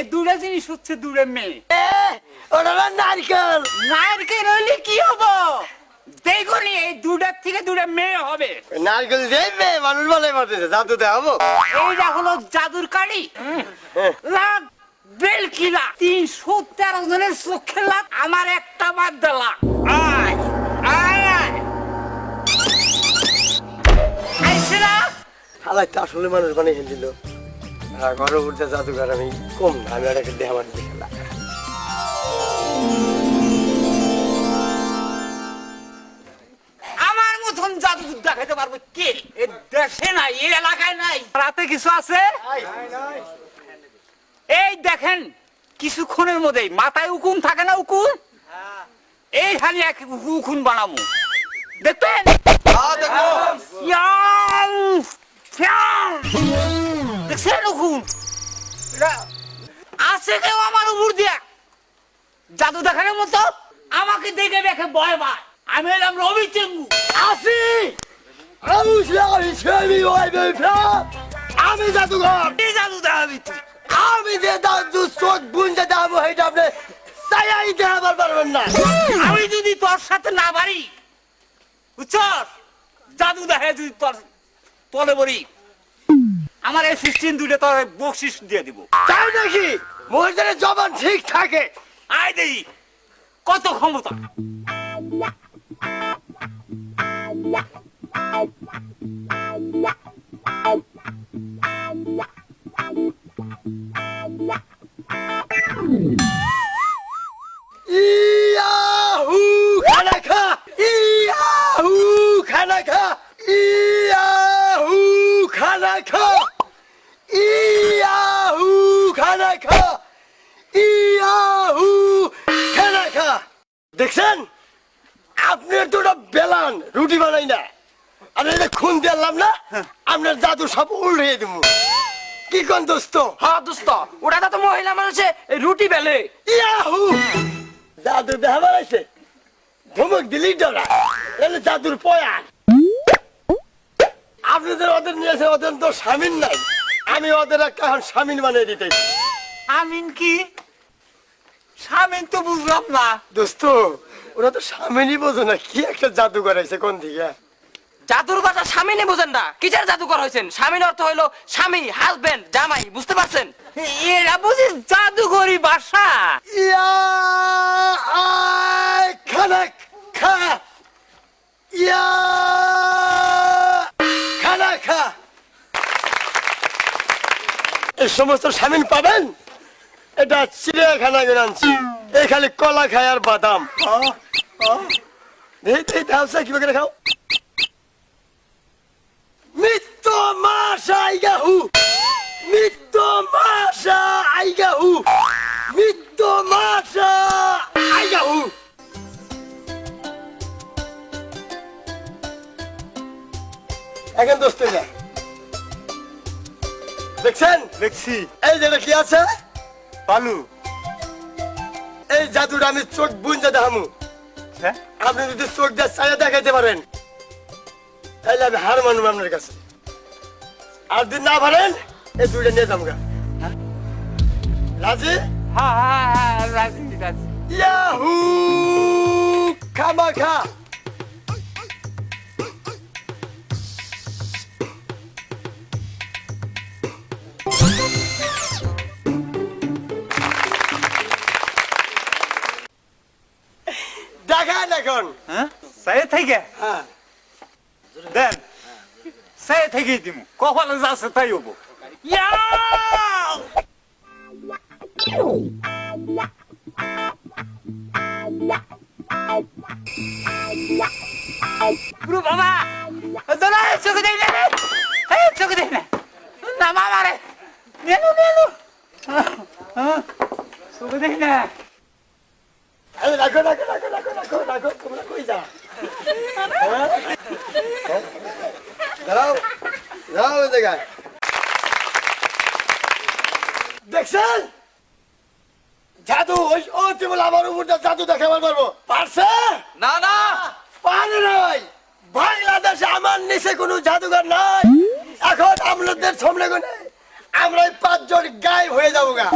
এই দুটো জিনিস হচ্ছে দূরে মেয়ে। ওটা নারকেল। নারকেল হইলে কি হব? দেখুনি এই দুটার থেকে দুটো মেয়ে হবে। নারকেল দেবে মানুষ বলে মারতেছে জাদু দেখাবো এইটা হলো জাদুর কাড়ি বেলকিলা তিনশো তেরো জনের চোখে লাখ আমার একটা বাদ দিলা। আয় আয় আয়। তো আসলে মানুষ মানে দিল উঠতে জাদুঘর আমি কম না আমি ওটাকে দেহ আমার দেখে না। আমার মতন জাদু দেখাতে পারবে কে? এ দেশে নাই এই এলাকায় নাই। রাতে কিছু আছে? এই দেখেন কিছুক্ষণের মধ্যেই মাথায় উকুন থাকে না উকুন? এইখানে এক উকুন বানাবো। দেখবেন? ইয়াং! ফ্যাং! দেখছেন এটা- আছে কেউ আমার উপর দিয়া? জাদু দেখানোর মতো? আমাকে দেখে দেখে ভয় পায়। আমি এলাম রবি চেঙ্গু আসি! আমি জাদুঘর। জাদু দেখাবি তুই? আমি যে দাদু চোখ বুনতে দাম হইটা আপনি চাইয়াই দেখাবার পারবেন না। আমি যদি তোর সাথে না পারি বুঝছস? জাদু দেখে যদি তোর তলে বলি। আমার এই সিস্টেম দুটো তোর বকশিস দিয়ে দিব। তাই নাকি? মহিলাদের জবান ঠিক থাকে। আয় দেই। কত ক্ষমতা? ইয়াহু খানা খা ইয়াহু খানা খা ইয়াহু খানা খা ইয়াহু খানা খা ইয়াহু খানা খা দেখছেন? আপনার দুটো বেলান রুটি বানাই না। আর এটা খুন দিলাম না আপনার জাদু সব উল্টে দেবো কি কোন দোস্ত? হ্যাঁ দোস্ত। ওটা তো মহিলা মানুষে রুটি বেলে। ইয়াহু! জাদু দেখা আছে ধমক দিলি ডরা জাদুর পয়ার। আপনাদের ওদের নিয়েছে ওদের তো স্বামীন নাই। আমি ওদের একটা এখন স্বামীন বানিয়ে দিতে আমিন কি? স্বামীন তো বুঝলাম না। দোস্ত ওরা তো স্বামীনই বোঝো না কি একটা জাদু করাইছে কোন দিকে? জাদুর কথা স্বামীনে বোঝেন না। কিসের জাদুকর হয়েছেন? স্বামীর অর্থ হইল স্বামী হাজবেন্ড জামাই বুঝতে পারছেন? এরা বুঝি জাদুঘরি বাসা। ইয়া খানা খা। ইয়া খানা খা এই সমস্ত স্বামীন পাবেন? এটা চিড়িয়াখানা করে আনছি। এই খালি কলা খায় আর বাদাম। কীভাবে খাও? মৃত্যু মাসা আইগাহু। মৃত্যু এখন দোস্ত দেখছেন? দেখছি। এই যেটা কি আছে? পালু এই জাদুটা আমি চোখ বুঝতে দেখামু। হ্যাঁ? আপনি যদি চোখ দিয়ে চাইয়া দেখাইতে পারেন তাহলে আমি হার মানুম আপনার কাছে। আর যদি না পারেন এই দুইটা নিয়ে যাব গা। রাজি? হ্যাঁ হ্যাঁ হ্যাঁ রাজি রাজি। ইয়াহু! খামা খা এখন। হ্যাঁ? সাই থেকে হ্যাঁ। দেন। সাই থেকে দিম। কপালে যাচ্ছে তাই হব! গুরু বাবা দাদা চোখে দেই না। এই চোখে দেই না। না মামা রে। নেনু নেনু। চোখে দেই না। এই রাখো রাখো রাখো রাখো রাখো রাখো তোমরা কই যা হ্যাঁ? দাঁড়াও দাঁড়াও জায়গায়। দেখছেন? জাদু ওই ও বলে আমার উপর দিয়ে জাদু দেখাবার পারব পারছে? না না। পারে নাই। বাংলাদেশে আমার নিচে কোনো জাদুঘর নাই। এখন আমাদের সামনে কোনে আমরা পাঁচজন গায়েব হয়ে যাব গা।